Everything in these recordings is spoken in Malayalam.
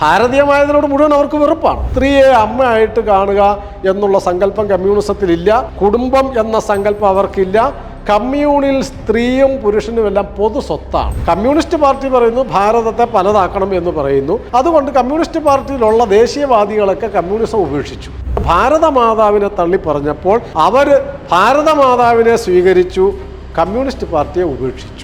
ഭാരതീയമായതിനോട് മുഴുവൻ അവർക്ക് വെറുപ്പാണ്. സ്ത്രീയെ അമ്മയായിട്ട് കാണുക എന്നുള്ള സങ്കല്പം കമ്മ്യൂണിസത്തിലില്ല. കുടുംബം എന്ന സങ്കല്പം അവർക്കില്ല. കമ്മ്യൂണിൽ സ്ത്രീയും പുരുഷനും എല്ലാം പൊതു സ്വത്താണ്. കമ്മ്യൂണിസ്റ്റ് പാർട്ടി പറയുന്നു ഭാരതത്തെ പലതാക്കണം എന്ന് പറയുന്നു. അതുകൊണ്ട് കമ്മ്യൂണിസ്റ്റ് പാർട്ടിയിലുള്ള ദേശീയവാദികളൊക്കെ കമ്മ്യൂണിസം ഉപേക്ഷിച്ചു. ഭാരതമാതാവിനെ തള്ളി പറഞ്ഞപ്പോൾ അവർ ഭാരതമാതാവിനെ സ്വീകരിച്ചു കമ്മ്യൂണിസ്റ്റ് പാർട്ടിയെ ഉപേക്ഷിച്ചു.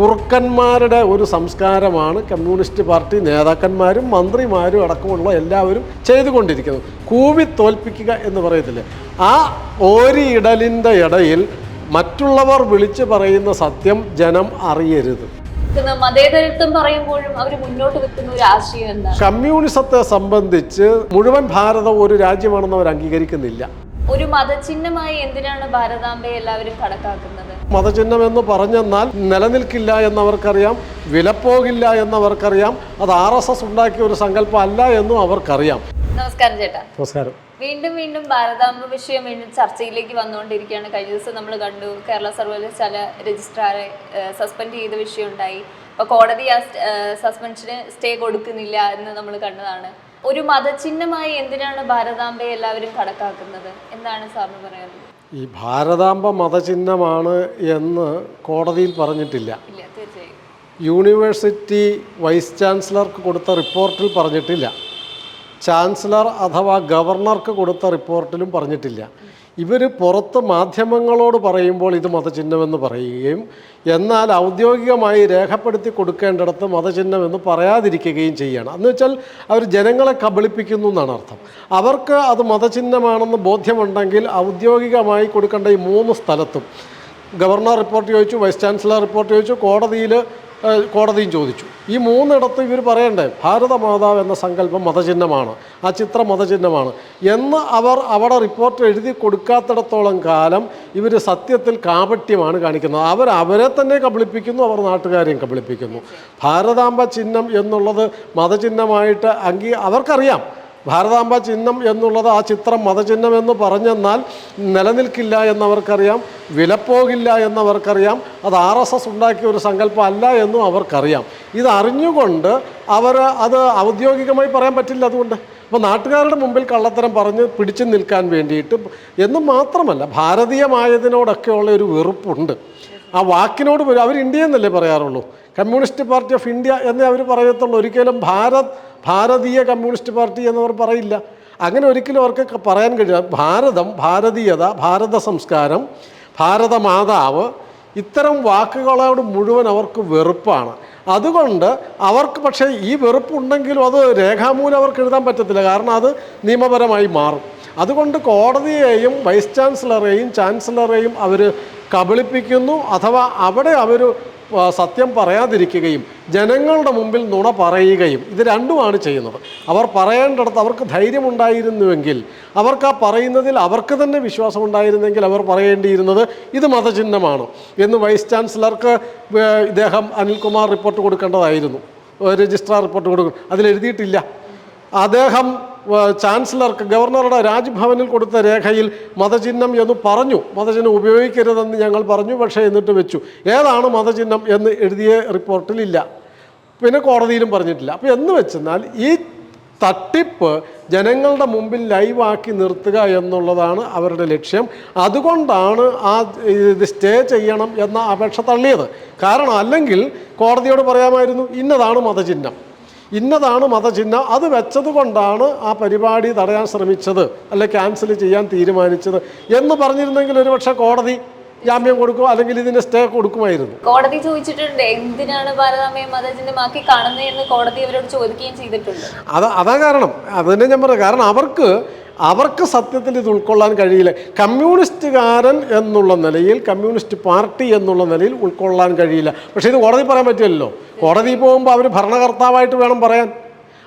കുറുക്കന്മാരുടെ ഒരു സംസ്കാരമാണ് കമ്മ്യൂണിസ്റ്റ് പാർട്ടി നേതാക്കന്മാരും മന്ത്രിമാരും അടക്കമുള്ള എല്ലാവരും ചെയ്തുകൊണ്ടിരിക്കുന്നത്. കൂവി തോൽപ്പിക്കുക എന്ന് പറയത്തില്ലേ? ആ ഓരിയിടലിന്റെ ഇടയിൽ മറ്റുള്ളവർ വിളിച്ചു പറയുന്ന സത്യം ജനം അറിയരുത്. മതേതരത്വം പറയുമ്പോഴും അവർ മുന്നോട്ട് വെക്കുന്ന ഒരു ആശയം എന്താണ്? കമ്മ്യൂണിസത്തെ സംബന്ധിച്ച് മുഴുവൻ ഭാരതം ഒരു രാജ്യമാണെന്ന് അവർ അംഗീകരിക്കുന്നില്ല. ഒരു മതചിഹ്നമായി എന്തിനാണ് ഭാരതാംബയെ എല്ലാവരും കണക്കാക്കുന്നത്? മതചിഹ്നം എന്ന് പറഞ്ഞെന്നാൽ നിലനിൽക്കില്ല എന്നവർക്കറിയാം വിലപ്പോകില്ല എന്നവർക്കറിയാം അത് ആർ എസ് എസ് ഉണ്ടാക്കിയ ഒരു സങ്കല്പം അല്ല എന്നും അവർക്കറിയാം. നമസ്കാരം ചേട്ടാ. നമസ്കാരം. വീണ്ടും വീണ്ടും ഭാരതാംബ വിഷയം വീണ്ടും ചർച്ചയിലേക്ക് വന്നുകൊണ്ടിരിക്കുകയാണ്. കഴിഞ്ഞ ദിവസം നമ്മൾ കണ്ടു കേരള സർവകലാശാല രജിസ്ട്രാറെ സസ്പെൻഡ് ചെയ്ത വിഷയം ഉണ്ടായി. അപ്പോൾ കോടതി ആ സസ്പെൻഷന് സ്റ്റേ കൊടുക്കുന്നില്ല എന്ന് നമ്മൾ കണ്ടതാണ്. ഒരു മതചിഹ്നമായി എന്തിനാണ് ഭാരതാംബയെ എല്ലാവരും കണക്കാക്കുന്നത്? എന്താണ് സാറിന് പറയാനുള്ളത്? ഈ ഭാരതാംബ മതചിഹ്നമാണ് എന്ന് കോടതിയിൽ പറഞ്ഞിട്ടില്ല. യൂണിവേഴ്സിറ്റി വൈസ് ചാൻസലർക്ക് കൊടുത്ത റിപ്പോർട്ടിൽ പറഞ്ഞിട്ടില്ല. ചാൻസലർ അഥവാ ഗവർണർക്ക് കൊടുത്ത റിപ്പോർട്ടിലും പറഞ്ഞിട്ടില്ല. ഇവർ പുറത്ത് മാധ്യമങ്ങളോട് പറയുമ്പോൾ ഇത് മതചിഹ്നമെന്ന് പറയുകയും എന്നാൽ ഔദ്യോഗികമായി രേഖപ്പെടുത്തി കൊടുക്കേണ്ടിടത്ത് മതചിഹ്നമെന്ന് പറയാതിരിക്കുകയും ചെയ്യണം എന്ന് വെച്ചാൽ അവർ ജനങ്ങളെ കബളിപ്പിക്കുന്നു എന്നാണ് അർത്ഥം. അവർക്ക് അത് മതചിഹ്നമാണെന്ന് ബോധ്യമുണ്ടെങ്കിൽ ഔദ്യോഗികമായി കൊടുക്കേണ്ട ഈ മൂന്ന് സ്ഥലത്തും ഗവർണർ റിപ്പോർട്ട് ചോദിച്ചു വൈസ് ചാൻസലർ റിപ്പോർട്ട് ചോദിച്ചു കോടതിയിൽ കോടതിയും ചോദിച്ചു. ഈ മൂന്നിടത്ത് ഇവർ പറയണ്ടേ ഭാരതമാതാവ് എന്ന സങ്കല്പം മതചിഹ്നമാണ് ആ ചിത്രം മതചിഹ്നമാണ് എന്ന് അവർ അവിടെ റിപ്പോർട്ട് എഴുതി കൊടുക്കാത്തിടത്തോളം കാലം ഇവർ സത്യത്തിൽ കാപട്യമാണ് കാണിക്കുന്നത്. അവർ അവരെ തന്നെ കബളിപ്പിക്കുന്നു അവർ നാട്ടുകാരെയും കബളിപ്പിക്കുന്നു. ഭാരതാംബ ചിഹ്നം എന്നുള്ളത് മതചിഹ്നമായിട്ട് അംഗീ അവർക്കറിയാം. ഭാരതാംബ ചിഹ്നം എന്നുള്ളത് ആ ചിത്രം മതചിഹ്നം എന്ന് പറഞ്ഞെന്നാൽ നിലനിൽക്കില്ല എന്നവർക്കറിയാം വിലപ്പോകില്ല എന്നവർക്കറിയാം അത് ആർ എസ് എസ് ഉണ്ടാക്കിയ ഒരു സങ്കല്പം അല്ല എന്നും അവർക്കറിയാം. ഇതറിഞ്ഞുകൊണ്ട് അവർ അത് ഔദ്യോഗികമായി പറയാൻ പറ്റില്ല അതുകൊണ്ട്. അപ്പോൾ നാട്ടുകാരുടെ മുമ്പിൽ കള്ളത്തരം പറഞ്ഞ് പിടിച്ചു നിൽക്കാൻ വേണ്ടിയിട്ട് എന്നും മാത്രമല്ല ഭാരതീയമായതിനോടൊക്കെയുള്ള ഒരു വെറുപ്പുണ്ട്. ആ വാക്കിനോട് പോലും അവർ ഇന്ത്യ എന്നല്ലേ പറയാറുള്ളൂ. കമ്മ്യൂണിസ്റ്റ് പാർട്ടി ഓഫ് ഇന്ത്യ എന്നേ അവർ പറയത്തുള്ളൂ. ഒരിക്കലും ഭാരത് ഭാരതീയ കമ്മ്യൂണിസ്റ്റ് പാർട്ടി എന്നവർ പറയില്ല. അങ്ങനെ ഒരിക്കലും അവർക്ക് പറയാൻ കഴിയില്ല. ഭാരതം ഭാരതീയത ഭാരത സംസ്കാരം ഭാരതമാതാവ് ഇത്തരം വാക്കുകളോട് മുഴുവൻ അവർക്ക് വെറുപ്പാണ്. അതുകൊണ്ട് അവർക്ക് പക്ഷേ ഈ വെറുപ്പുണ്ടെങ്കിലും അത് രേഖാമൂലം അവർക്ക് എഴുതാൻ പറ്റത്തില്ല. കാരണം അത് നിയമപരമായി മാറും. അതുകൊണ്ട് കോടതിയെയും വൈസ് ചാൻസലറെയും ചാൻസലറെയും അവർ കബളിപ്പിക്കുന്നു അഥവാ അവിടെ അവർ സത്യം പറയാതിരിക്കുകയും ജനങ്ങളുടെ മുമ്പിൽ നുണ പറയുകയും ഇത് രണ്ടുമാണ് ചെയ്യുന്നത്. അവർ പറയേണ്ടടത്ത് അവർക്ക് ധൈര്യമുണ്ടായിരുന്നുവെങ്കിൽ അവർക്ക് ആ പറയുന്നതിൽ അവർക്ക് തന്നെ വിശ്വാസം ഉണ്ടായിരുന്നെങ്കിൽ അവർ പറയേണ്ടിയിരുന്നത് ഇത് മതചിഹ്നമാണ് എന്ന് വൈസ് ചാൻസലർക്ക് ഇദ്ദേഹം അനിൽകുമാർ റിപ്പോർട്ട് കൊടുക്കേണ്ടതായിരുന്നു. രജിസ്ട്രാർ റിപ്പോർട്ട് കൊടുക്കും അതിലെഴുതിയിട്ടില്ല. അദ്ദേഹം ചാൻസലർക്ക് ഗവർണറുടെ രാജ്ഭവനിൽ കൊടുത്ത രേഖയിൽ മതചിഹ്നം എന്ന് പറഞ്ഞു. മതചിഹ്നം ഉപയോഗിക്കരുതെന്ന് ഞങ്ങൾ പറഞ്ഞു പക്ഷേ എന്നിട്ട് വെച്ചു. ഏതാണ് മതചിഹ്നം എന്ന് എഴുതിയ റിപ്പോർട്ടിലില്ല പിന്നെ കോടതിയിലും പറഞ്ഞിട്ടില്ല. അപ്പോൾ എന്ന് വെച്ചെന്നാൽ ഈ തട്ടിപ്പ് ജനങ്ങളുടെ മുമ്പിൽ ലൈവാക്കി നിർത്തുക എന്നുള്ളതാണ് അവരുടെ ലക്ഷ്യം. അതുകൊണ്ടാണ് ആ ഇത് സ്റ്റേ ചെയ്യണം എന്ന അപേക്ഷ തള്ളിയത്. കാരണം അല്ലെങ്കിൽ കോടതിയോട് പറയാമായിരുന്നു ഇന്നതാണ് മതചിഹ്നം. ഇന്നതാണ് മതചിഹ്നം. അത് വെച്ചത് കൊണ്ടാണ് ആ പരിപാടി തടയാൻ ശ്രമിച്ചത് അല്ലെ ക്യാൻസൽ ചെയ്യാൻ തീരുമാനിച്ചത് എന്ന് പറഞ്ഞിരുന്നെങ്കിൽ ഒരുപക്ഷെ കോടതി ജാമ്യം കൊടുക്കും അല്ലെങ്കിൽ ഇതിന്റെ സ്റ്റേ കൊടുക്കുമായിരുന്നു? കോടതി ചോദിച്ചിട്ടുണ്ട് എന്തിനാണ് മതചിഹ്നമാക്കി കാണുന്നതെന്ന് കോടതി അവരോട് ചോദിക്കുകയും ചെയ്തിട്ടുണ്ട്. അത് അതാ കാരണം. അത് തന്നെ ഞാൻ പറയാം കാരണം അവർക്ക് അവർക്ക് സത്യത്തിൽ ഇത് ഉൾക്കൊള്ളാൻ കഴിയില്ല. കമ്മ്യൂണിസ്റ്റുകാരൻ എന്നുള്ള നിലയിൽ കമ്മ്യൂണിസ്റ്റ് പാർട്ടി എന്നുള്ള നിലയിൽ ഉൾക്കൊള്ളാൻ കഴിയില്ല. പക്ഷേ ഇത് കോടതി പറയാൻ പറ്റില്ലല്ലോ. കോടതി പോകുമ്പോൾ അവർ ഭരണകർത്താവായിട്ട് വേണം പറയാൻ.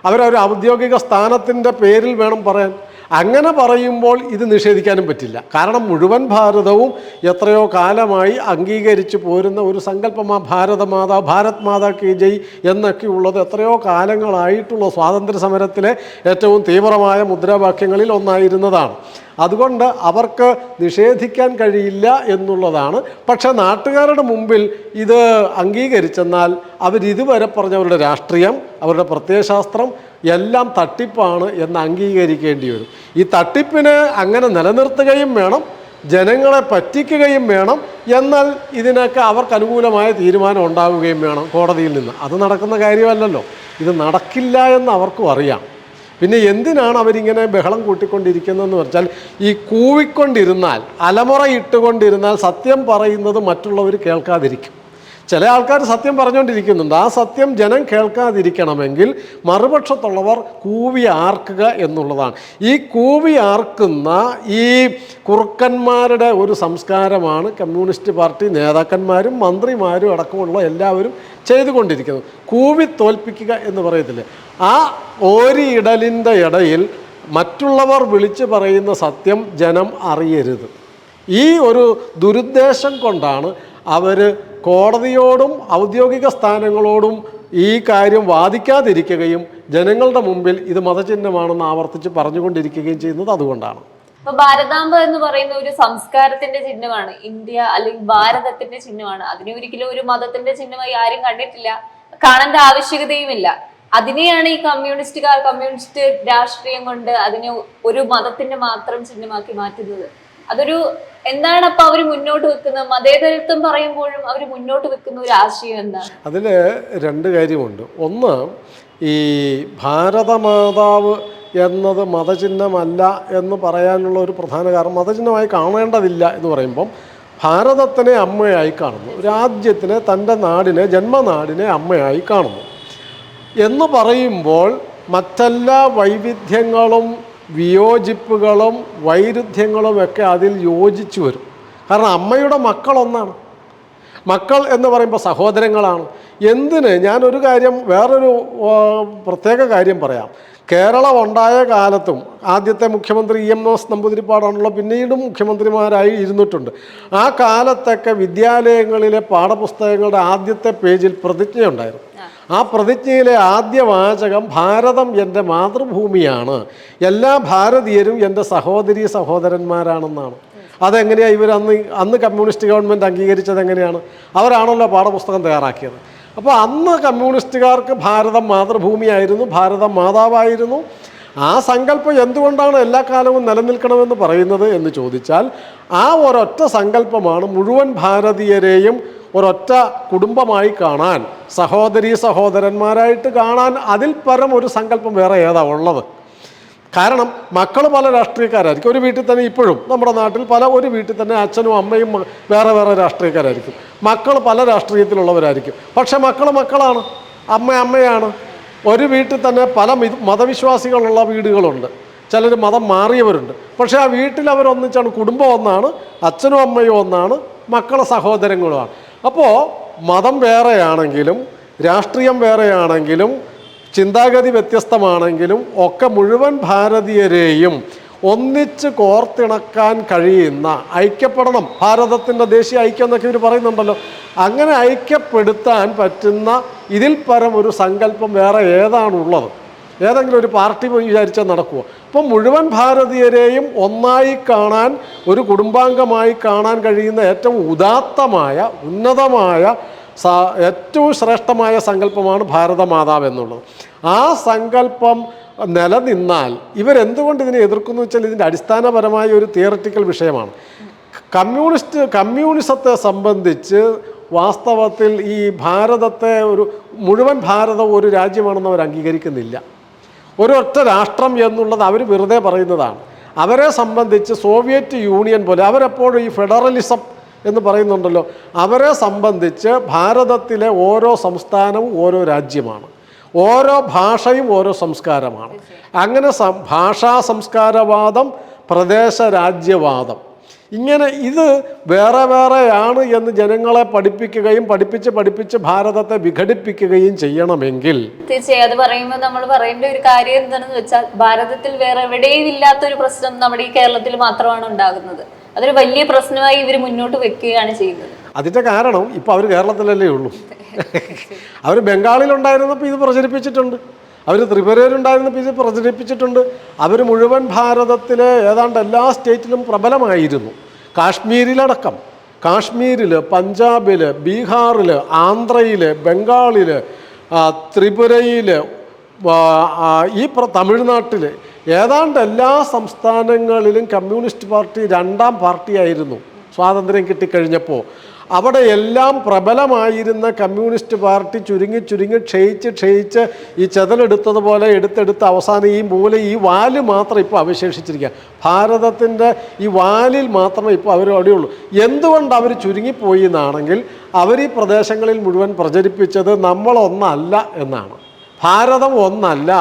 അവരൊരു ഔദ്യോഗിക സ്ഥാനത്തിന്റെ പേരിൽ വേണം പറയാൻ. അങ്ങനെ പറയുമ്പോൾ ഇത് നിഷേധിക്കാനും പറ്റില്ല. കാരണം മുഴുവൻ ഭാരതവും എത്രയോ കാലമായി അംഗീകരിച്ച് പോരുന്ന ഒരു സങ്കല്പമാ ഭാരതമാതാ ഭാരത് മാതാ കി ജയ് എന്നൊക്കെയുള്ളത് എത്രയോ കാലങ്ങളായിട്ടുള്ള സ്വാതന്ത്ര്യ സമരത്തിലെ ഏറ്റവും തീവ്രമായ മുദ്രാവാക്യങ്ങളിൽ ഒന്നായിരുന്നതാണ്. അതുകൊണ്ട് അവർക്ക് നിഷേധിക്കാൻ കഴിയില്ല എന്നുള്ളതാണ്. പക്ഷേ നാട്ടുകാരുടെ മുമ്പിൽ ഇത് അംഗീകരിച്ചെന്നാൽ അവരിതുവരെ പറഞ്ഞവരുടെ രാഷ്ട്രീയം അവരുടെ പ്രത്യയശാസ്ത്രം എല്ലാം തട്ടിപ്പാണ് എന്ന് അംഗീകരിക്കേണ്ടി വരും. ഈ തട്ടിപ്പിനെ അങ്ങനെ നിലനിർത്തുകയും വേണം ജനങ്ങളെ പറ്റിക്കുകയും വേണം എന്നാൽ ഇതിനൊക്കെ അവർക്ക് അനുകൂലമായ തീരുമാനം ഉണ്ടാവുകയും വേണം കോടതിയിൽ നിന്ന്. അത് നടക്കുന്ന കാര്യമല്ലല്ലോ. ഇത് നടക്കില്ല എന്ന് അവർക്കും അറിയാം. പിന്നെ എന്തിനാണ് അവരിങ്ങനെ ബഹളം കൂട്ടിക്കൊണ്ടിരിക്കുന്നതെന്ന് വെച്ചാൽ ഈ കൂവിക്കൊണ്ടിരുന്നാൽ അലമുറ ഇട്ടുകൊണ്ടിരുന്നാൽ സത്യം പറയുന്നത് മറ്റുള്ളവർ കേൾക്കാതിരിക്കും. ചില ആൾക്കാർ സത്യം പറഞ്ഞുകൊണ്ടിരിക്കുന്നുണ്ട്. ആ സത്യം ജനം കേൾക്കാതിരിക്കണമെങ്കിൽ മറുപക്ഷത്തുള്ളവർ കൂവി ആർക്കുക എന്നുള്ളതാണ്. ഈ കൂവി ആർക്കുന്ന ഈ കുറുക്കന്മാരുടെ ഒരു സംസ്കാരമാണ് കമ്മ്യൂണിസ്റ്റ് പാർട്ടി നേതാക്കന്മാരും മന്ത്രിമാരും അടക്കമുള്ള എല്ലാവരും ചെയ്തുകൊണ്ടിരിക്കുന്നത്. കൂവി തോൽപ്പിക്കുക എന്ന് പറയത്തില്ലേ? ആ ഓരിയിടലിന്റെ ഇടയിൽ മറ്റുള്ളവർ വിളിച്ചു പറയുന്ന സത്യം ജനം അറിയരുത്. ഈ ഒരു ദുരുദ്ദേശം കൊണ്ടാണ് അവർ കോടതിയോടും ഔദ്യോഗിക സ്ഥാനങ്ങളോടും ഈ കാര്യം വാദിക്കാതിരിക്കുകയും ജനങ്ങളുടെ മുമ്പിൽ ഇത് മതചിഹ്നമാണെന്ന് ആവർത്തിച്ച് പറഞ്ഞുകൊണ്ടിരിക്കുകയും ചെയ്യുന്നത് അതുകൊണ്ടാണ്. അപ്പൊ ഭാരതാംബ എന്ന് പറയുന്ന ഒരു സംസ്കാരത്തിന്റെ ചിഹ്നമാണ്. ഇന്ത്യ അല്ലെങ്കിൽ ഭാരതത്തിന്റെ ചിഹ്നമാണ്. അതിനെ ഒരിക്കലും ഒരു മതത്തിന്റെ ചിഹ്നമായി ആരും കണ്ടിട്ടില്ല. കാണേണ്ട ആവശ്യകതയുമില്ല അതിനെയാണ് ഈ കമ്മ്യൂണിസ്റ്റുകാർ കമ്മ്യൂണിസ്റ്റ് രാഷ്ട്രീയം കൊണ്ട് അതിനെ ഒരു മതത്തിന്റെ മാത്രം ചിഹ്നമാക്കി മാറ്റുന്നത്. അതൊരു എന്താണ് അപ്പൊ അവർ മുന്നോട്ട് വെക്കുന്നത്? മതേതരത്വം പറയുമ്പോഴും അവർ മുന്നോട്ട് വെക്കുന്ന ഒരു ആശയം എന്താണ് അതിൽ രണ്ട് കാര്യമുണ്ട്. ഒന്ന് ഈ ഭാരതമാതാവ് എന്നത് മതചിഹ്നമല്ല എന്ന് പറയാനുള്ള ഒരു പ്രധാന കാരണം മതചിഹ്നമായി കാണേണ്ടതില്ല എന്ന് പറയുമ്പം ഭാരതത്തിനെ അമ്മയായി കാണുന്നു. രാജ്യത്തിനെ തന്റെ നാടിനെ ജന്മനാടിനെ അമ്മയായി കാണുന്നു. എന്ന് പറയുമ്പോൾ മറ്റെല്ലാ വൈവിധ്യങ്ങളും വിയോജിപ്പുകളും വൈരുദ്ധ്യങ്ങളും ഒക്കെ അതിൽ യോജിച്ചു വരും. കാരണം അമ്മയുടെ മക്കൾ ഒന്നാണ് മക്കൾ എന്ന് പറയുമ്പോൾ സഹോദരങ്ങളാണ്. എന്തിന്? ഞാനൊരു കാര്യം വേറൊരു പ്രത്യേക കാര്യം പറയാം. കേരളം ഉണ്ടായ കാലത്തും ആദ്യത്തെ മുഖ്യമന്ത്രി ഇ എം എസ് നമ്പൂതിരിപ്പാടാണല്ലോ പിന്നീടും മുഖ്യമന്ത്രിമാരായി ഇരുന്നിട്ടുണ്ട്. ആ കാലത്തൊക്കെ വിദ്യാലയങ്ങളിലെ പാഠപുസ്തകങ്ങളുടെ ആദ്യത്തെ പേജിൽ പ്രതിജ്ഞയുണ്ടായിരുന്നു. ആ. പ്രതിജ്ഞയിലെ ആദ്യ വാചകം ഭാരതം എന്റെ മാതൃഭൂമിയാണ് എല്ലാ ഭാരതീയരും എന്റെ സഹോദരി സഹോദരന്മാരാണെന്നാണ്. അതെങ്ങനെയാണ് ഇവർ അന്ന് അന്ന് കമ്മ്യൂണിസ്റ്റ് ഗവൺമെന്റ് അംഗീകരിച്ചത് എങ്ങനെയാണ് അവരാണല്ലോ പാഠപുസ്തകം തയ്യാറാക്കിയത്. അപ്പോൾ അന്ന് കമ്മ്യൂണിസ്റ്റുകാർക്ക് ഭാരതം മാതൃഭൂമിയായിരുന്നു ഭാരതം മാതാവായിരുന്നു. ആ സങ്കല്പം എന്തുകൊണ്ടാണ് എല്ലാ കാലവും നിലനിൽക്കണമെന്ന് പറയുന്നത് എന്ന് ചോദിച്ചാൽ ആ ഒരൊറ്റ സങ്കല്പമാണ് മുഴുവൻ ഭാരതീയരെയും ഒരൊറ്റ കുടുംബമായി കാണാൻ സഹോദരി സഹോദരന്മാരായിട്ട് കാണാൻ അതിൽ പരം ഒരു സങ്കല്പം വേറെ ഏതാ ഉള്ളത്? കാരണം മക്കൾ പല രാഷ്ട്രീയക്കാരായിരിക്കും. ഒരു വീട്ടിൽ തന്നെ ഇപ്പോഴും നമ്മുടെ നാട്ടിൽ പല ഒരു വീട്ടിൽ തന്നെ അച്ഛനും അമ്മയും വേറെ വേറെ രാഷ്ട്രീയക്കാരായിരിക്കും. മക്കൾ പല രാഷ്ട്രീയത്തിലുള്ളവരായിരിക്കും. പക്ഷെ മക്കൾ മക്കളാണ്. അമ്മ അമ്മയാണ്. ഒരു വീട്ടിൽ തന്നെ പല മതവിശ്വാസികളുള്ള വീടുകളുണ്ട്. ചിലർ മതം മാറിയവരുണ്ട്. പക്ഷേ ആ വീട്ടിൽ അവരൊന്നിച്ചാണ് കുടുംബം ഒന്നാണ് അച്ഛനും അമ്മയും ഒന്നാണ് മക്കളെ സഹോദരങ്ങളുമാണ് അപ്പോൾ മതം വേറെയാണെങ്കിലും രാഷ്ട്രീയം വേറെയാണെങ്കിലും ചിന്താഗതി വ്യത്യസ്തമാണെങ്കിലും ഒക്കെ മുഴുവൻ ഭാരതീയരെയും ഒന്നിച്ച് കോർത്തിണക്കാൻ കഴിയുന്ന ഐക്യപ്പെടണം. ഭാരതത്തിന്റെ ദേശീയ ഐക്യം എന്നൊക്കെ ഇവർ പറയുന്നുണ്ടല്ലോ. അങ്ങനെ ഐക്യപ്പെടുത്താൻ പറ്റുന്ന ഇതിൽ പരം ഒരു സങ്കല്പം വേറെ ഏതാണുള്ളത്? ഏതെങ്കിലും ഒരു പാർട്ടി വിചാരിച്ചാൽ നടക്കുക അപ്പം മുഴുവൻ ഭാരതീയരെയും ഒന്നായി കാണാൻ ഒരു കുടുംബാംഗമായി കാണാൻ കഴിയുന്ന ഏറ്റവും ഉദാത്തമായ ഉന്നതമായ ഏറ്റവും ശ്രേഷ്ഠമായ സങ്കല്പമാണ് ഭാരതമാതാവ് എന്നുള്ളത്. ആ സങ്കല്പം നിലനിന്നാൽ ഇവരെന്തുകൊണ്ട് ഇതിനെ എതിർക്കുന്നു വെച്ചാൽ ഇതിന്റെ അടിസ്ഥാനപരമായ ഒരു തിയററ്റിക്കൽ വിഷയമാണ്. കമ്മ്യൂണിസ്റ്റ് കമ്മ്യൂണിസത്തെ സംബന്ധിച്ച് വാസ്തവത്തിൽ ഈ ഭാരതത്തെ ഒരു മുഴുവൻ ഭാരതം ഒരു രാജ്യമാണെന്ന് അവർ അംഗീകരിക്കുന്നില്ല. ഒരൊറ്റ രാഷ്ട്രം എന്നുള്ളത് അവർ വെറുതെ പറയുന്നതാണ്. അവരെ സംബന്ധിച്ച് സോവിയറ്റ് യൂണിയൻ പോലെ അവരെപ്പോഴും ഈ ഫെഡറലിസം എന്ന് പറയുന്നുണ്ടല്ലോ. അവരെ സംബന്ധിച്ച് ഭാരതത്തിലെ ഓരോ സംസ്ഥാനവും ഓരോ രാജ്യമാണ്. ഓരോ ഭാഷയും ഓരോ സംസ്കാരമാണ്. അങ്ങനെ ഭാഷാ സംസ്കാരവാദം പ്രദേശ രാജ്യവാദം. ഇങ്ങനെ ഇത് വേറെ വേറെയാണ് എന്ന് ജനങ്ങളെ പഠിപ്പിക്കുകയും പഠിപ്പിച്ച് പഠിപ്പിച്ച് ഭാരതത്തെ വിഘടിപ്പിക്കുകയും ചെയ്യണമെങ്കിൽ തീർച്ചയായും അത് പറയുമ്പോൾ നമ്മൾ പറയേണ്ട ഒരു കാര്യം എന്താണെന്ന് വെച്ചാൽ ഭാരതത്തിൽ വേറെ എവിടെയും ഇല്ലാത്തൊരു പ്രശ്നം നമ്മുടെ ഈ കേരളത്തിൽ മാത്രമാണ് ഉണ്ടാകുന്നത്. അതൊരു വലിയ പ്രശ്നമായി ഇവർ മുന്നോട്ട് വെക്കുകയാണ് ചെയ്യുന്നത്. അതിന്റെ കാരണം ഇപ്പൊ അവർ കേരളത്തിലല്ലേ ഉള്ളൂ. അവർ ബംഗാളിലുണ്ടായിരുന്നപ്പോൾ ഇത് പ്രചരിപ്പിച്ചിട്ടുണ്ട്. അവർ ത്രിപുരയിലുണ്ടായിരുന്നപ്പോൾ ഇത് പ്രചരിപ്പിച്ചിട്ടുണ്ട്. അവർ മുഴുവൻ ഭാരതത്തിലെ ഏതാണ്ട് എല്ലാ സ്റ്റേറ്റിലും പ്രബലമായിരുന്നു. കാശ്മീരിലടക്കം. കാശ്മീരിൽ പഞ്ചാബിൽ ബീഹാറിൽ ആന്ധ്രയിൽ ബംഗാളിൽ ത്രിപുരയിൽ ഈ തമിഴ്നാട്ടിൽ ഏതാണ്ട് എല്ലാ സംസ്ഥാനങ്ങളിലും കമ്മ്യൂണിസ്റ്റ് പാർട്ടി രണ്ടാം പാർട്ടിയായിരുന്നു. സ്വാതന്ത്ര്യം കിട്ടിക്കഴിഞ്ഞപ്പോൾ അവിടെ എല്ലാം പ്രബലമായിരുന്ന കമ്മ്യൂണിസ്റ്റ് പാർട്ടി ചുരുങ്ങി ചുരുങ്ങി ക്ഷയിച്ച് ക്ഷയിച്ച് ഈ ചെതലെടുത്തതുപോലെ എടുത്തെടുത്ത് അവസാനം ഈ മൂല ഈ വാൽ മാത്രം ഇപ്പോൾ അവശേഷിച്ചിരിക്കുക ഭാരതത്തിന്റെ ഈ വാലിൽ മാത്രമേ ഇപ്പോൾ അവർ അവിടെയുള്ളൂ. എന്തുകൊണ്ട് അവർ ചുരുങ്ങിപ്പോയി എന്നാണെങ്കിൽ അവർ ഈ പ്രദേശങ്ങളിൽ മുഴുവൻ പ്രചരിപ്പിച്ചത് നമ്മളൊന്നല്ല എന്നാണ്. ഭാരതം ഒന്നല്ല.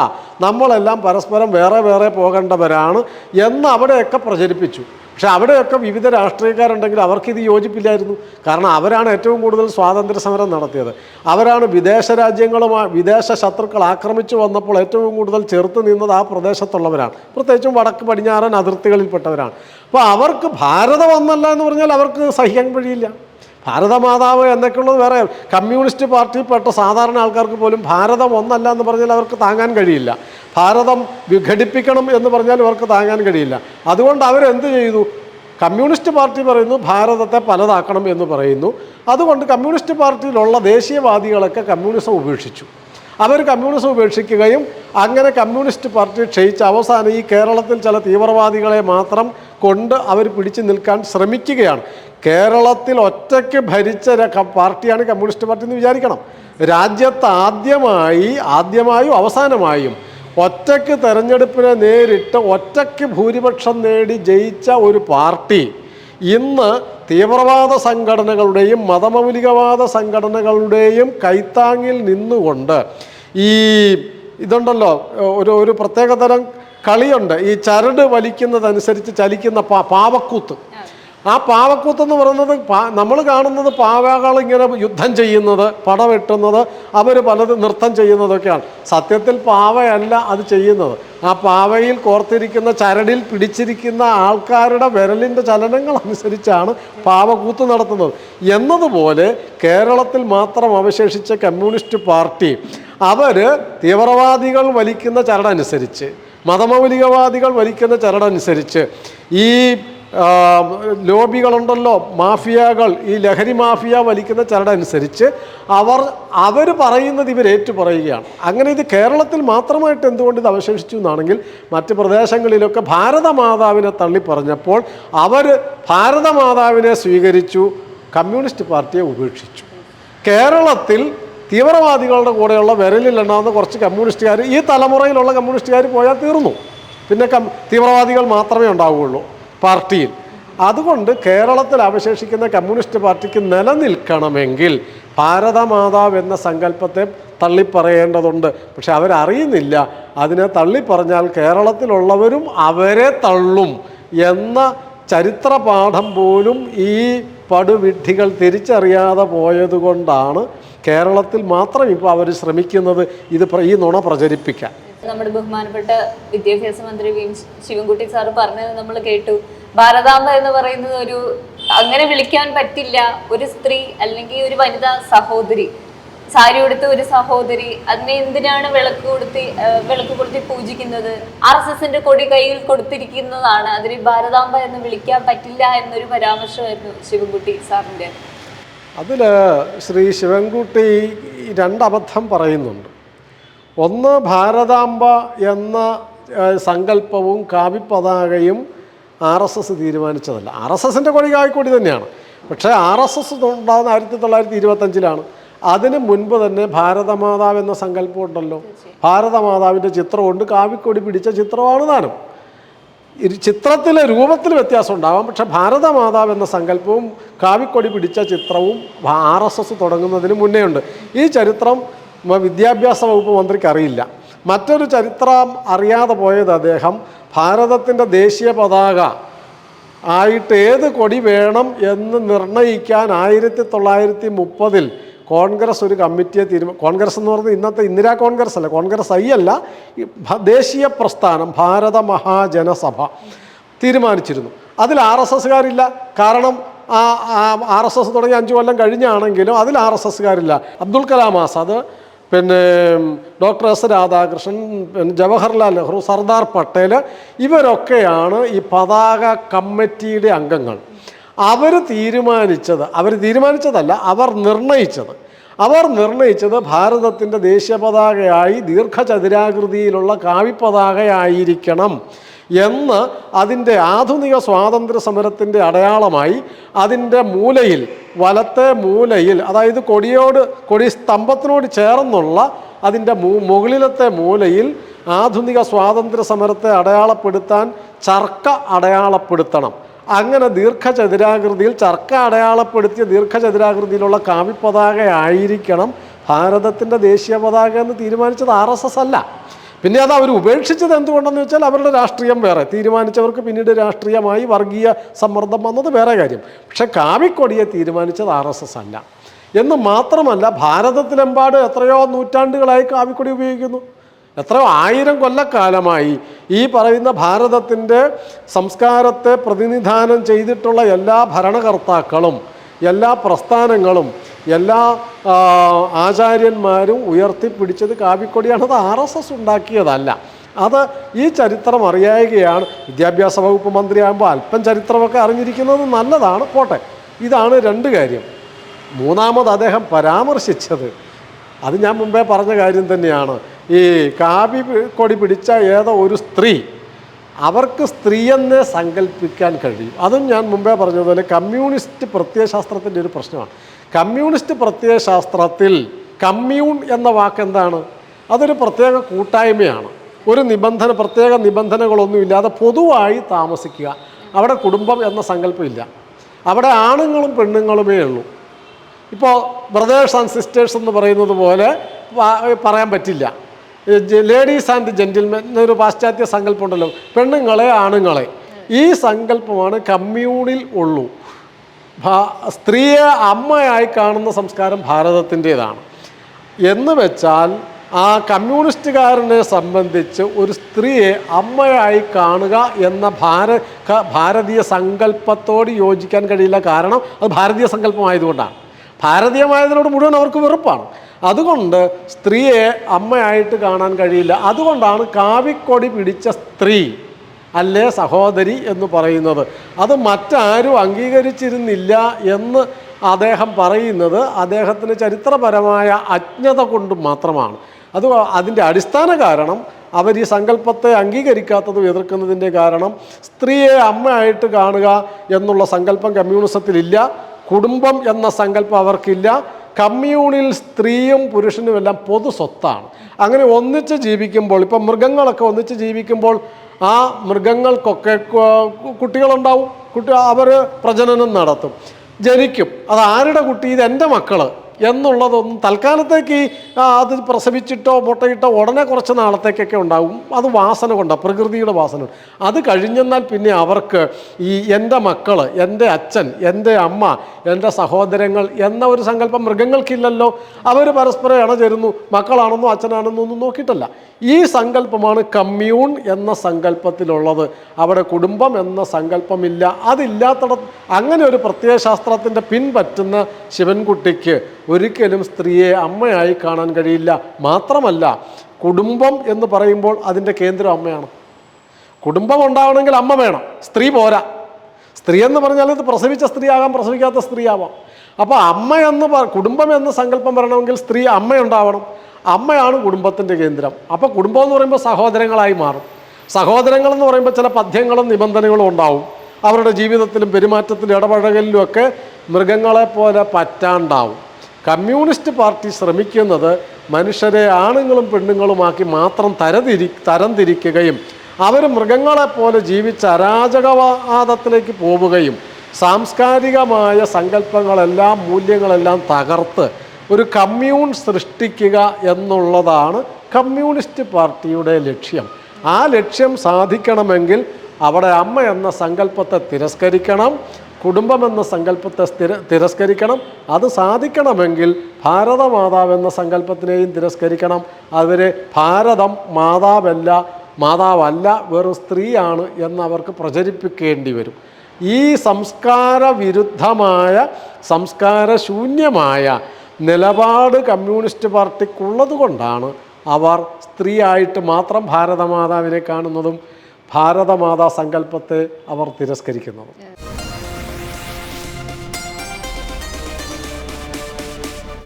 നമ്മളെല്ലാം പരസ്പരം വേറെ വേറെ പോകേണ്ടവരാണ് എന്ന് അവിടെയൊക്കെ പ്രചരിപ്പിച്ചു. പക്ഷെ അവിടെയൊക്കെ വിവിധ രാഷ്ട്രീയക്കാരുണ്ടെങ്കിൽ അവർക്കിത് യോജിപ്പില്ലായിരുന്നു. കാരണം അവരാണ് ഏറ്റവും കൂടുതൽ സ്വാതന്ത്ര്യ സമരം നടത്തിയത്. അവരാണ് വിദേശ രാജ്യങ്ങളുമായി വിദേശ ശത്രുക്കൾ ആക്രമിച്ചു വന്നപ്പോൾ ഏറ്റവും കൂടുതൽ ചെറുത്ത് നിന്നത് ആ പ്രദേശത്തുള്ളവരാണ്. പ്രത്യേകിച്ചും വടക്ക് പടിഞ്ഞാറൻ അതിർത്തികളിൽപ്പെട്ടവരാണ്. അപ്പോൾ അവർക്ക് ഭാരതം ഒന്നല്ല എന്ന് പറഞ്ഞാൽ അവർക്ക് സഹിക്കാൻ കഴിയില്ല ഭാരതമാതാവ് എന്നൊക്കെയുള്ളത് വേറെ കമ്മ്യൂണിസ്റ്റ് പാർട്ടിയിൽപ്പെട്ട സാധാരണ ആൾക്കാർക്ക് പോലും ഭാരതം ഒന്നല്ല എന്ന് പറഞ്ഞാൽ അവർക്ക് താങ്ങാൻ കഴിയില്ല. ഭാരതം വിഘടിപ്പിക്കണം എന്ന് പറഞ്ഞാൽ അവർക്ക് താങ്ങാൻ കഴിയില്ല. അതുകൊണ്ട് അവരെന്ത് ചെയ്തു? കമ്മ്യൂണിസ്റ്റ് പാർട്ടി പറയുന്നു ഭാരതത്തെ പലതാക്കണം എന്ന് പറയുന്നു. അതുകൊണ്ട് കമ്മ്യൂണിസ്റ്റ് പാർട്ടിയിലുള്ള ദേശീയവാദികളൊക്കെ കമ്മ്യൂണിസം ഉപേക്ഷിച്ചു. അവർ കമ്മ്യൂണിസം ഉപേക്ഷിക്കുകയും അങ്ങനെ കമ്മ്യൂണിസ്റ്റ് പാർട്ടി ക്ഷയിച്ച് അവസാനം ഈ കേരളത്തിൽ ചില തീവ്രവാദികളെ മാത്രം കൊണ്ട് അവർ പിടിച്ചു നിൽക്കാൻ ശ്രമിക്കുകയാണ്. കേരളത്തിൽ ഒറ്റയ്ക്ക് ഭരിച്ച പാർട്ടിയാണ് കമ്മ്യൂണിസ്റ്റ് പാർട്ടി എന്ന് വിചാരിക്കണം. രാജ്യത്ത് ആദ്യമായി ആദ്യമായും അവസാനമായും ഒറ്റയ്ക്ക് തെരഞ്ഞെടുപ്പിനെ നേരിട്ട് ഒറ്റയ്ക്ക് ഭൂരിപക്ഷം നേടി ജയിച്ച ഒരു പാർട്ടി ഇന്ന് തീവ്രവാദ സംഘടനകളുടെയും മതമൗലികവാദ സംഘടനകളുടെയും കൈത്താങ്ങിൽ നിന്നുകൊണ്ട് ഈ ഇതുണ്ടല്ലോ ഒരു ഒരു പ്രത്യേകതരം കളിയുണ്ട്. ഈ ചരട് വലിക്കുന്നതനുസരിച്ച് ചലിക്കുന്ന പാവക്കൂത്ത്. ആ പാവക്കൂത്ത് എന്ന് പറയുന്നത് നമ്മൾ കാണുന്നത് പാവകൾ ഇങ്ങനെ യുദ്ധം ചെയ്യുന്നത് പടവെട്ടുന്നത് അവർ പലതും നൃത്തം ചെയ്യുന്നതൊക്കെയാണ്. സത്യത്തിൽ പാവയല്ല അത് ചെയ്യുന്നത്. ആ പാവയിൽ കോർത്തിരിക്കുന്ന ചരടിൽ പിടിച്ചിരിക്കുന്ന ആൾക്കാരുടെ വിരലിന്റെ ചലനങ്ങൾ അനുസരിച്ചാണ് പാവക്കൂത്ത് നടത്തുന്നത്. എന്നതുപോലെ കേരളത്തിൽ മാത്രം അവശേഷിച്ച കമ്മ്യൂണിസ്റ്റ് പാർട്ടി അവർ തീവ്രവാദികൾ വലിക്കുന്ന ചരടനുസരിച്ച് മതമൗലികവാദികൾ വലിക്കുന്ന ചരടനുസരിച്ച് ഈ ലോബികളുണ്ടല്ലോ മാഫിയകൾ. ഈ ലഹരി മാഫിയ വലിക്കുന്ന ചരടനുസരിച്ച് അവർ അവർ പറയുന്നത് ഇവർ ഏറ്റു പറയുകയാണ് അങ്ങനെ ഇത് കേരളത്തിൽ മാത്രമായിട്ട് എന്തുകൊണ്ട് ഇത് അവശേഷിച്ചു എന്നാണെങ്കിൽ മറ്റ് പ്രദേശങ്ങളിലൊക്കെ ഭാരതമാതാവിനെ തള്ളിപ്പറഞ്ഞപ്പോൾ അവർ ഭാരതമാതാവിനെ സ്വീകരിച്ചു കമ്മ്യൂണിസ്റ്റ് പാർട്ടിയെ ഉപേക്ഷിച്ചു. കേരളത്തിൽ തീവ്രവാദികളുടെ കൂടെയുള്ള വിരലിലെണ്ണാവുന്ന കുറച്ച് കമ്മ്യൂണിസ്റ്റുകാർ ഈ തലമുറയിലുള്ള കമ്മ്യൂണിസ്റ്റുകാർ പോയാൽ തീർന്നു. പിന്നെ കം തീവ്രവാദികൾ മാത്രമേ ഉണ്ടാവുകയുള്ളൂ. പാർട്ടിയിൽ. അതുകൊണ്ട് കേരളത്തിൽ അവശേഷിക്കുന്ന കമ്മ്യൂണിസ്റ്റ് പാർട്ടിക്ക് നിലനിൽക്കണമെങ്കിൽ ഭാരതമാതാവ് എന്ന സങ്കല്പത്തെ തള്ളിപ്പറയേണ്ടതുണ്ട്. പക്ഷെ അവരറിയുന്നില്ല. അതിനെ തള്ളിപ്പറഞ്ഞാൽ കേരളത്തിലുള്ളവരും അവരെ തള്ളും എന്ന ചരിത്രപാഠം പോലും ഈ പടുവിഡ്ഢികൾ തിരിച്ചറിയാതെ പോയതുകൊണ്ടാണ് കേരളത്തിൽ മാത്രം ഇപ്പോൾ അവർ ശ്രമിക്കുന്നത് ഇത് ഈ നുണ പ്രചരിപ്പിക്കാൻ. നമ്മുടെ ബഹുമാനപ്പെട്ട വിദ്യാഭ്യാസ മന്ത്രി വി ശിവൻകുട്ടി സാറ് പറഞ്ഞത് നമ്മൾ കേട്ടു. ഭാരതാംബ എന്ന് പറയുന്നത് ഒരു അങ്ങനെ വിളിക്കാൻ പറ്റില്ല. ഒരു സ്ത്രീ അല്ലെങ്കിൽ ഒരു വനിതാ സഹോദരി സാരി ഉടുത്ത ഒരു സഹോദരി അതിനെ എന്തിനാണ് വിളക്ക് കൊടുത്തി വിളക്ക് കൊടുത്തി പൂജിക്കുന്നത്? ആർ എസ് എസിന്റെ കൊടി കയ്യിൽ കൊടുത്തിരിക്കുന്നതാണ്. അതിന് ഭാരതാംബ എന്ന് വിളിക്കാൻ പറ്റില്ല എന്നൊരു പരാമർശമായിരുന്നു ശിവൻകുട്ടി സാറിന്റെ. അതിൽ ശ്രീ ശിവൻകുട്ടി രണ്ടബദ്ധം പറയുന്നുണ്ട്. ഒന്ന് ഭാരതാംബ എന്ന സങ്കല്പവും കാവിപ്പതാകയും ആർ എസ് എസ് തീരുമാനിച്ചതല്ല. ആർ എസ് എസിന്റെ കൊടി കായ്ക്കൊടി തന്നെയാണ്. പക്ഷേ ആർ എസ് എസ് ഉണ്ടാകുന്ന ആയിരത്തി തൊള്ളായിരത്തി ഇരുപത്തഞ്ചിലാണ് അതിന് മുൻപ് തന്നെ ഭാരതമാതാവ് എന്ന സങ്കല്പം ഉണ്ടല്ലോ. ഭാരതമാതാവിന്റെ ചിത്രമുണ്ട്. കാവിക്കൊടി പിടിച്ച ചിത്രമാണ് താനും. ചിത്രത്തിലെ രൂപത്തിൽ വ്യത്യാസം ഉണ്ടാവാം. പക്ഷേ ഭാരതമാതാവ് എന്ന സങ്കല്പവും കാവിക്കൊടി പിടിച്ച ചിത്രവും ആർ എസ് എസ് തുടങ്ങുന്നതിന് മുന്നേ ഉണ്ട് ഈ ചരിത്രം വിദ്യാഭ്യാസ വകുപ്പ് മന്ത്രിക്ക് അറിയില്ല മറ്റൊരു ചരിത്രം അറിയാതെ പോയത് അദ്ദേഹം ഭാരതത്തിന്റെ ദേശീയ പതാക ആയിട്ട് ഏത് കൊടി വേണം എന്ന് നിർണയിക്കാൻ ആയിരത്തി തൊള്ളായിരത്തി മുപ്പതിൽ കോൺഗ്രസ് ഒരു കമ്മിറ്റിയെ തീരുമാനം കോൺഗ്രസ് എന്ന് പറഞ്ഞാൽ ഇന്നത്തെ ഇന്ദിരാ കോൺഗ്രസ് അല്ല കോൺഗ്രസ് ഐ അല്ല ദേശീയ പ്രസ്ഥാനം ഭാരത മഹാജനസഭ തീരുമാനിച്ചിരുന്നു. അതിൽ ആർ എസ് എസ്സുകാരില്ല കാരണം ആർ എസ് എസ് തുടങ്ങി അഞ്ച് കൊല്ലം കഴിഞ്ഞാണെങ്കിലും അതിൽ ആർ എസ് എസ്സുകാരില്ല അബ്ദുൽ കലാം ആസാദ് പിന്നെ ഡോക്ടർ എസ് രാധാകൃഷ്ണൻ ജവഹർലാൽ നെഹ്റു സർദാർ പട്ടേൽ ഇവരൊക്കെയാണ് ഈ പതാക കമ്മിറ്റിയുടെ അംഗങ്ങൾ. അവർ തീരുമാനിച്ചത് അവർ തീരുമാനിച്ചതല്ല അവർ നിർണയിച്ചത്. അവർ നിർണയിച്ചത് ഭാരതത്തിന്റെ ദേശീയ പതാകയായി ദീർഘചതുരാകൃതിയിലുള്ള കാവിപ്പതാകയായിരിക്കണം എന്ന് അതിന്റെ ആധുനിക സ്വാതന്ത്ര്യ സമരത്തിന്റെ അടയാളമായി അതിന്റെ മൂലയിൽ വലത്തെ മൂലയിൽ അതായത് കൊടിയോട് കൊടി സ്തംഭത്തിനോട് ചേർന്നുള്ള അതിന്റെ മുകളിലത്തെ മൂലയിൽ ആധുനിക സ്വാതന്ത്ര്യ സമരത്തെ അടയാളപ്പെടുത്താൻ ചർക്ക അടയാളപ്പെടുത്തണം. അങ്ങനെ ദീർഘചതുരാകൃതിയിൽ ചർക്ക അടയാളപ്പെടുത്തിയ ദീർഘചതുരാകൃതിയിലുള്ള കാവി ആയിരിക്കണം ഭാരതത്തിന്റെ ദേശീയ പതാക എന്ന് തീരുമാനിച്ചത് ആർ എസ് എസ് അല്ല. പിന്നെ അത് അവർ ഉപേക്ഷിച്ചത് എന്തുകൊണ്ടെന്ന് വെച്ചാൽ അവരുടെ രാഷ്ട്രീയം വേറെ. തീരുമാനിച്ചവർക്ക് പിന്നീട് രാഷ്ട്രീയമായി വർഗീയ സമ്മർദ്ദം വന്നത് വേറെ കാര്യം. പക്ഷേ കാവിക്കൊടിയെ തീരുമാനിച്ചത് ആർ എസ് എസ് അല്ല. എന്ന് മാത്രമല്ല ഭാരതത്തിലെമ്പാട് എത്രയോ നൂറ്റാണ്ടുകളായി കാവിക്കൊടി ഉപയോഗിക്കുന്നു. എത്രയോ ആയിരം കൊല്ലക്കാലമായി ഈ പറയുന്ന ഭാരതത്തിന്റെ സംസ്കാരത്തെ പ്രതിനിധാനം ചെയ്തിട്ടുള്ള എല്ലാ ഭരണകർത്താക്കളും എല്ലാ പ്രസ്ഥാനങ്ങളും എല്ലാ ആചാര്യന്മാരും ഉയർത്തിപ്പിടിച്ചത് കാവിക്കൊടിയാണ്. അത് ആർ എസ് എസ് ഉണ്ടാക്കിയതല്ല. അത് ഈ ചരിത്രം അറിയായികയാണ്. വിദ്യാഭ്യാസ വകുപ്പ് മന്ത്രിയാകുമ്പോൾ അല്പം ചരിത്രമൊക്കെ അറിഞ്ഞിരിക്കുന്നത് നല്ലതാണ്. പോട്ടെ ഇതാണ് രണ്ട് കാര്യം. മൂന്നാമത് അദ്ദേഹം പരാമർശിച്ചത്. അത് ഞാൻ മുമ്പേ പറഞ്ഞ കാര്യം തന്നെയാണ്. ഈ കാവി കൊടി പിടിച്ച ഏതോ ഒരു സ്ത്രീ അവർക്ക് സ്ത്രീയെന്നെ സങ്കല്പിക്കാൻ കഴിയും. അതും ഞാൻ മുമ്പേ പറഞ്ഞതുപോലെ കമ്മ്യൂണിസ്റ്റ് പ്രത്യയശാസ്ത്രത്തിന്റെ ഒരു പ്രശ്നമാണ്. കമ്മ്യൂണിസ്റ്റ് പ്രത്യയശാസ്ത്രത്തിൽ കമ്മ്യൂൺ എന്ന വാക്ക് എന്താണ് അതൊരു പ്രത്യേക കൂട്ടായ്മയാണ്. ഒരു നിബന്ധന പ്രത്യേക നിബന്ധനകളൊന്നുമില്ലാതെ പൊതുവായി താമസിക്കുക. അവിടെ കുടുംബം എന്ന സങ്കല്പമില്ല. അവിടെ ആണുങ്ങളും പെണ്ണുങ്ങളുമേ ഉള്ളൂ. ഇപ്പോൾ ബ്രദേഴ്സ് ആൻഡ് സിസ്റ്റേഴ്സ് എന്ന് പറയുന്നത് പോലെ പറയാൻ പറ്റില്ല. ലേഡീസ് ആൻഡ് ജെന്റിൽമെൻ എന്നൊരു പാശ്ചാത്യ സങ്കല്പമുണ്ടല്ലോ. പെണ്ണുങ്ങളെ ആണുങ്ങളെ. ഈ സങ്കല്പമാണ് കമ്മ്യൂണിൽ ഉള്ളൂ. സ്ത്രീയെ അമ്മയായി കാണുന്ന സംസ്കാരം ഭാരതത്തിന്റേതാണ്. എന്ന് വെച്ചാൽ ആ കമ്മ്യൂണിസ്റ്റുകാരനെ സംബന്ധിച്ച് ഒരു സ്ത്രീയെ അമ്മയായി കാണുക എന്ന ഭാര ഭാരതീയ സങ്കല്പത്തോട് യോജിക്കാൻ കഴിയില്ല കാരണം അത് ഭാരതീയ സങ്കല്പമായതുകൊണ്ടാണ്. ഭാരതീയമായതിനോട് മുഴുവൻ അവർക്ക് വെറുപ്പാണ്. അതുകൊണ്ട് സ്ത്രീയെ അമ്മയായിട്ട് കാണാൻ കഴിയില്ല. അതുകൊണ്ടാണ് കാവിക്കൊടി പിടിച്ച സ്ത്രീ അല്ലേ സഹോദരി എന്ന് പറയുന്നത്. അത് മറ്റാരും അംഗീകരിച്ചിരുന്നില്ല എന്ന് അദ്ദേഹം പറയുന്നത് അദ്ദേഹത്തിന് ചരിത്രപരമായ അജ്ഞത കൊണ്ട് മാത്രമാണ്. അത് അതിന്റെ അടിസ്ഥാന കാരണം അവർ ഈ സങ്കല്പത്തെ അംഗീകരിക്കാത്തതും എതിർക്കുന്നതിന്റെ കാരണം സ്ത്രീയെ അമ്മയായിട്ട് കാണുക എന്നുള്ള സങ്കല്പം കമ്മ്യൂണിസത്തിലില്ല. കുടുംബം എന്ന സങ്കല്പം അവർക്കില്ല. കമ്മ്യൂണിൽ സ്ത്രീയും പുരുഷനും എല്ലാം പൊതു സ്വത്താണ്. അങ്ങനെ ഒന്നിച്ച് ജീവിക്കുമ്പോൾ ഇപ്പം മൃഗങ്ങളൊക്കെ ഒന്നിച്ച് ജീവിക്കുമ്പോൾ ആ മൃഗങ്ങൾക്കൊക്കെ കുട്ടികളുണ്ടാവും. കുട്ടി അവർ പ്രജനനം നടത്തും. ജനിക്കും. അത് ആരുടെ കുട്ടി? ഇത് എന്റെ മക്കൾ എന്നുള്ളതൊന്നും തൽക്കാലത്തേക്ക് അത് പ്രസവിച്ചിട്ടോ മുട്ടയിട്ടോ ഉടനെ കുറച്ച് നാളത്തേക്കൊക്കെ ഉണ്ടാവും. അത് വാസന കൊണ്ടാണ് പ്രകൃതിയുടെ വാസന. അത് കഴിഞ്ഞെന്നാൽ പിന്നെ അവർക്ക് ഈ എന്റെ മക്കൾ എന്റെ അച്ഛൻ എന്റെ അമ്മ എന്റെ സഹോദരങ്ങൾ എന്ന ഒരു സങ്കല്പം മൃഗങ്ങൾക്കില്ലല്ലോ. അവർ പരസ്പരം ഇണചേരുന്നു. മക്കളാണെന്നോ അച്ഛനാണെന്നോ ഒന്നും നോക്കിയിട്ടല്ല. ഈ സങ്കല്പമാണ് കമ്മ്യൂൺ എന്ന സങ്കല്പത്തിലുള്ളത്. അവിടെ കുടുംബം എന്ന സങ്കല്പമില്ല. അതില്ലാത്തട അങ്ങനെ ഒരു പ്രത്യയശാസ്ത്രത്തിന്റെ പിൻപറ്റുന്ന ശിവൻകുട്ടിക്ക് ഒരിക്കലും സ്ത്രീയെ അമ്മയായി കാണാൻ കഴിയില്ല. മാത്രമല്ല കുടുംബം എന്ന് പറയുമ്പോൾ അതിന്റെ കേന്ദ്രം അമ്മയാണ്. കുടുംബം ഉണ്ടാവണമെങ്കിൽ അമ്മ വേണം. സ്ത്രീ പോരാ. സ്ത്രീ എന്ന് പറഞ്ഞാൽ ഇത് പ്രസവിച്ച സ്ത്രീ ആകാം പ്രസവിക്കാത്ത സ്ത്രീ ആവാം അപ്പോൾ അമ്മ എന്ന് കുടുംബം എന്ന സങ്കല്പം വരണമെങ്കിൽ സ്ത്രീ അമ്മയുണ്ടാവണം. അമ്മയാണ് കുടുംബത്തിന്റെ കേന്ദ്രം. അപ്പോൾ കുടുംബം എന്ന് പറയുമ്പോൾ സഹോദരങ്ങളായി മാറും. സഹോദരങ്ങൾ എന്ന് പറയുമ്പോൾ ചില പദ്യങ്ങളും നിബന്ധനകളും ഉണ്ടാവും. അവരുടെ ജീവിതത്തിലും പെരുമാറ്റത്തിലും ഇടപഴകലിലും ഒക്കെ മൃഗങ്ങളെ പോലെ പറ്റാണ്ടാവും. കമ്മ്യൂണിസ്റ്റ് പാർട്ടി ശ്രമിക്കുന്നത് മനുഷ്യരെ ആണുങ്ങളും പെണ്ണുങ്ങളുമാക്കി മാത്രം തരതിരി തരംതിരിക്കുകയും അവർ മൃഗങ്ങളെപ്പോലെ ജീവിച്ച് അരാജകവാദത്തിലേക്ക് പോവുകയും സാംസ്കാരികമായ സങ്കല്പങ്ങളെല്ലാം മൂല്യങ്ങളെല്ലാം തകർത്ത് ഒരു കമ്മ്യൂൺ സൃഷ്ടിക്കുക എന്നുള്ളതാണ് കമ്മ്യൂണിസ്റ്റ് പാർട്ടിയുടെ ലക്ഷ്യം. ആ ലക്ഷ്യം സാധിക്കണമെങ്കിൽ അവിടെ അമ്മ എന്ന സങ്കല്പത്തെ തിരസ്കരിക്കണം കുടുംബം എന്ന സങ്കല്പത്തെ സ്ഥിര തിരസ്കരിക്കണം. അത് സാധിക്കണമെങ്കിൽ ഭാരതമാതാവ് എന്ന സങ്കല്പത്തിനെയും തിരസ്കരിക്കണം. അവരെ ഭാരതം മാതാവല്ല മാതാവല്ല വെറും സ്ത്രീയാണ് എന്നവർക്ക് പ്രചരിപ്പിക്കേണ്ടി വരും. ഈ സംസ്കാര വിരുദ്ധമായ സംസ്കാര ശൂന്യമായ നിലപാട് കമ്മ്യൂണിസ്റ്റ് പാർട്ടിക്കുള്ളത് കൊണ്ടാണ് അവർ സ്ത്രീയായിട്ട് മാത്രം ഭാരതമാതാവിനെ കാണുന്നതും ഭാരതമാതാ സങ്കല്പത്തെ അവർ തിരസ്കരിക്കുന്നതും.